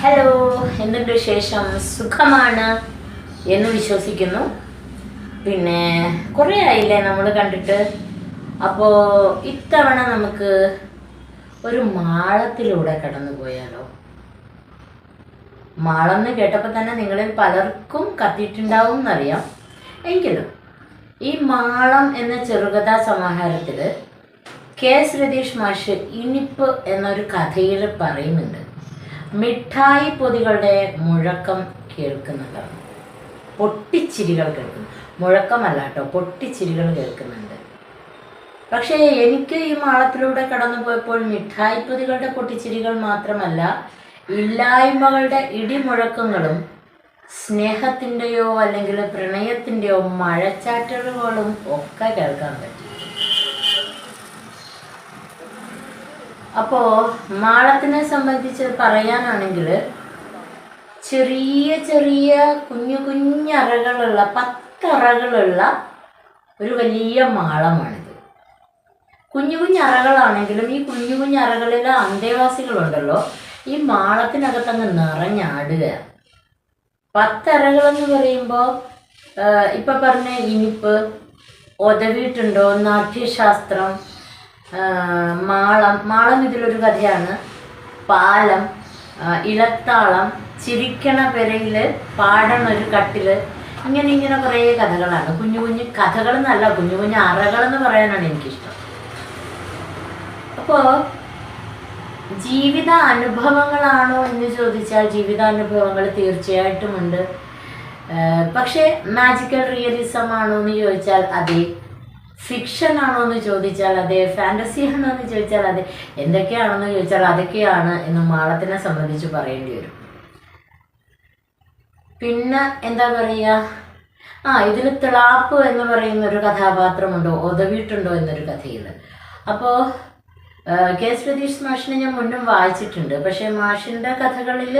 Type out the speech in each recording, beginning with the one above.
Hello എന്തുണ്ട് വിശേഷം? സുഖമാണ് എന്ന് വിശ്വസിക്കുന്നു. പിന്നെ കുറേ ആയില്ലേ നമ്മൾ കണ്ടിട്ട്? അപ്പോൾ ഇത്തവണ നമുക്ക് ഒരു മാളത്തിലൂടെ കടന്നു പോയാലോ? മാളം എന്ന് കേട്ടപ്പോൾ തന്നെ നിങ്ങളിൽ പലർക്കും കത്തിയിട്ടുണ്ടാവും എന്നറിയാം എങ്കിലും ഈ മാളം എന്ന ചെറുകഥാ സമാഹാരത്തിൽ കെ. എസ് രതീഷ് മാഷ് ഇനിപ്പ് എന്നൊരു കഥയിൽ പറയുന്നുണ്ട്. മിഠായി പൊതികളുടെ മുഴക്കം കേൾക്കുന്നുണ്ടാവും പൊട്ടിച്ചിരികൾ കേൾക്കുന്നു. മുഴക്കമല്ല കേട്ടോ പൊട്ടിച്ചിരികൾ കേൾക്കുന്നുണ്ട്. പക്ഷേ എനിക്ക് ഈ മാളത്തിലൂടെ കടന്നു പോയപ്പോൾ മിഠായി പൊതികളുടെ പൊട്ടിച്ചിരികൾ മാത്രമല്ല ഇല്ലായ്മകളുടെ ഇടിമുഴക്കങ്ങളും സ്നേഹത്തിന്റെയോ അല്ലെങ്കിൽ പ്രണയത്തിന്റെയോ മഴച്ചാറ്റലുകളും ഒക്കെ കേൾക്കാൻ പറ്റി. അപ്പോൾ മാളത്തിനെ സംബന്ധിച്ച് പറയാനാണെങ്കിൽ ചെറിയ ചെറിയ കുഞ്ഞു കുഞ്ഞറകളുള്ള പത്തറകളുള്ള ഒരു വലിയ മാളമാണിത്. കുഞ്ഞു കുഞ്ഞറകളാണെങ്കിലും ഈ കുഞ്ഞു കുഞ്ഞറകളിലെ അന്തേവാസികളുണ്ടല്ലോ ഈ മാളത്തിനകത്ത് അങ്ങ് നിറഞ്ഞാടുക പത്തറകളെന്ന് പറയുമ്പോൾ ഇപ്പം പറഞ്ഞ ഇനിപ്പ് ഒതവിട്ടുണ്ടോ നാട്യശാസ്ത്രം മാളം. മാളം ഇതിലൊരു കഥയാണ്. പാലം ഇലത്താളം ചിരിക്കണ പെരയിൽ പാടണ ഒരു കട്ടിൽ. ഇങ്ങനെ ഇങ്ങനെ കുറേ കഥകളാണ്. കുഞ്ഞു കുഞ്ഞു കഥകൾ എന്നല്ല കുഞ്ഞു കുഞ്ഞു അറകളെന്ന് പറയാനാണ് എനിക്കിഷ്ടം. അപ്പോൾ ജീവിത അനുഭവങ്ങളാണോ എന്ന് ചോദിച്ചാൽ ജീവിതാനുഭവങ്ങൾ തീർച്ചയായിട്ടുമുണ്ട്. പക്ഷേ മാജിക്കൽ റിയലിസം ആണോ എന്ന് ചോദിച്ചാൽ അതെ ഫിക്ഷൻ ആണോ എന്ന് ചോദിച്ചാൽ അതെ ഫാന്റസി ആണോ എന്ന് ചോദിച്ചാൽ അതെ എന്തൊക്കെയാണെന്ന് ചോദിച്ചാൽ അതൊക്കെയാണ് എന്ന് മാളത്തിനെ സംബന്ധിച്ച് പറയേണ്ടി വരും. പിന്നെ എന്താ പറയുക ആ ഇതിൽ തിളാപ്പ് എന്ന് പറയുന്ന ഒരു കഥാപാത്രമുണ്ടോ? ഒതവിട്ടുണ്ടോ എന്നൊരു കഥയിൽ അപ്പോൾ കെ എസ് പ്രതീഷ് മാഷിനെ ഞാൻ മുന്നും വായിച്ചിട്ടുണ്ട്. പക്ഷേ മാഷിന്റെ കഥകളിൽ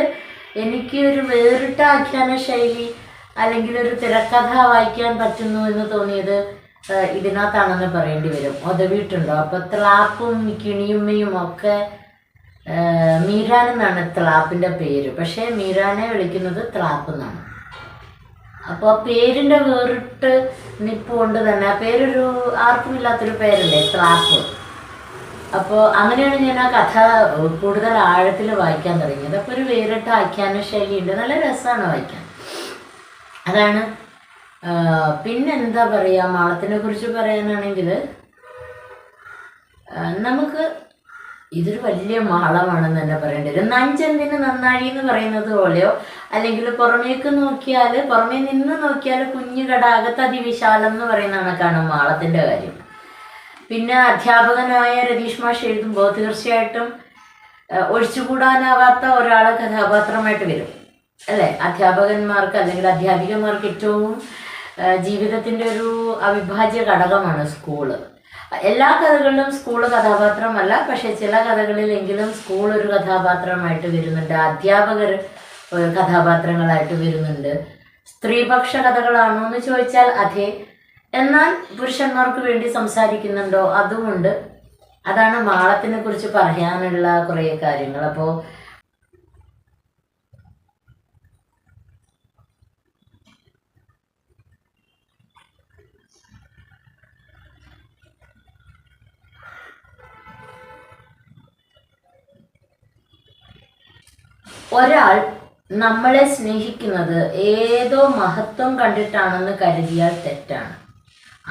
എനിക്ക് ഒരു വേറിട്ട ആഖ്യാന ശൈലി അല്ലെങ്കിൽ ഒരു തിരക്കഥ വായിക്കാൻ പറ്റുന്നു എന്ന് തോന്നിയത് ഇതിനകത്താണെന്ന് പറയേണ്ടി വരും. ഒതവിട്ടുണ്ടോ അപ്പോൾ ത്ലാപ്പും കിണിയുമ്മയും ഒക്കെ ആ, മീരാൻ എന്നാണ് ത്ലാപ്പിന്റെ പേര്. പക്ഷേ മീരാനെ വിളിക്കുന്നത് ത്ലാപ്പ് എന്നാണ്. അപ്പോൾ പേരിന്റെ വേറിട്ട് നിപ്പ് കൊണ്ട് തന്നെ. ആ പേരൊരു ആർക്കും ഇല്ലാത്തൊരു പേരല്ലേ ത്ലാപ്പ്. അപ്പോൾ അങ്ങനെയാണ് ഞാൻ ആ കഥ കൂടുതൽ ആഴത്തിൽ വായിക്കാൻ തുടങ്ങിയത്. അപ്പോൾ ഒരു വേറിട്ട ആഖ്യാന ശൈലിയുണ്ട് നല്ല രസമാണ് വായിക്കാൻ. അതാണ് ആ, പിന്നെ എന്താ പറയുക മാളത്തിനെ കുറിച്ച് പറയാനാണെങ്കിൽ നമുക്ക് ഇതൊരു വലിയ മാളമാണെന്ന് തന്നെ പറയേണ്ടി വരും. നഞ്ചെന്തിന് നന്നാഴി എന്ന് പറയുന്നത് പോലെയോ അല്ലെങ്കിൽ പുറമേക്ക് നോക്കിയാൽ പുറമേ നിന്ന് നോക്കിയാൽ കുഞ്ഞു കടാകത്ത് അതിവിശാലം എന്ന് പറയുന്ന കണക്കാണ് മാളത്തിന്റെ കാര്യം. പിന്നെ അധ്യാപകനായ രതീഷ് മാഷ് എഴുതുമ്പോൾ തീർച്ചയായിട്ടും ഒഴിച്ചുകൂടാനാവാത്ത ഒരാളെ കഥാപാത്രമായിട്ട് വരും. അല്ലേ? അധ്യാപകന്മാർക്ക് അല്ലെങ്കിൽ അധ്യാപികമാർക്ക് ഏറ്റവും ജീവിതത്തിന്റെ ഒരു അവിഭാജ്യ ഘടകമാണ് സ്കൂൾ എല്ലാ കഥകളിലും സ്കൂൾ കഥാപാത്രമല്ല പക്ഷെ ചില കഥകളിലെങ്കിലും സ്കൂൾ ഒരു കഥാപാത്രമായിട്ട് വരുന്നുണ്ട്. അധ്യാപകർ കഥാപാത്രങ്ങളായിട്ട് വരുന്നുണ്ട്. സ്ത്രീപക്ഷ കഥകളാണോ എന്ന് ചോദിച്ചാൽ അതെ. എന്നാൽ പുരുഷന്മാർക്ക് വേണ്ടി സംസാരിക്കുന്നുണ്ടോ? അതുമുണ്ട്. അതാണ് മാളത്തിനെ കുറിച്ച് പറയാനുള്ള കുറേ കാര്യങ്ങൾ. അപ്പോൾ ഒരാൾ നമ്മളെ സ്നേഹിക്കുന്നത് ഏതോ മഹത്വം കണ്ടിട്ടാണെന്ന് കരുതിയാൽ തെറ്റാണ്.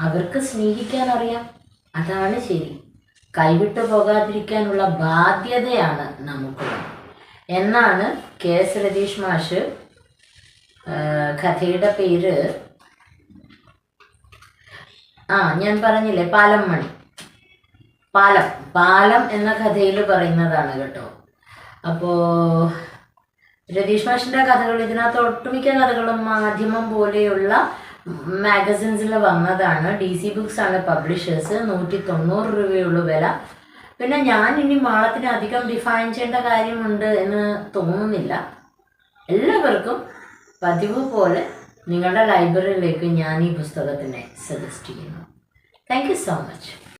അവർക്ക് സ്നേഹിക്കാൻ അറിയാം അതാണ് ശരി. കൈവിട്ടു പോകാതിരിക്കാനുള്ള ബാധ്യതയാണ് നമുക്കുള്ളത്. എന്നാണ് കെ എസ് രതീഷ് മാഷ് കഥയുടെ പേര്. ആ ഞാൻ പറഞ്ഞില്ലേ പാലം മണി പാലം പാലം എന്ന കഥയിൽ പറയുന്നതാണ് കേട്ടോ. അപ്പോൾ രതീഷ് മാഷിന്റെ കഥകൾ ഇതിനകത്ത് ഒട്ടുമിക്ക കഥകളും മാധ്യമം പോലെയുള്ള മാഗസിൻസിൽ വന്നതാണ്. ഡി സി ബുക്സ് ആണ് പബ്ലിഷേഴ്സ് നൂറ്റി തൊണ്ണൂറ് രൂപയുള്ളൂ വില. പിന്നെ ഞാൻ ഇനി മാളത്തിന് അധികം ഡിഫൈൻ ചെയ്യേണ്ട കാര്യമുണ്ട് എന്ന് തോന്നുന്നില്ല. എല്ലാവർക്കും പതിവ് പോലെ നിങ്ങളുടെ ലൈബ്രറിയിലേക്ക് ഞാൻ ഈ പുസ്തകത്തിനെ സജസ്റ്റ് ചെയ്യുന്നു. Thank you so much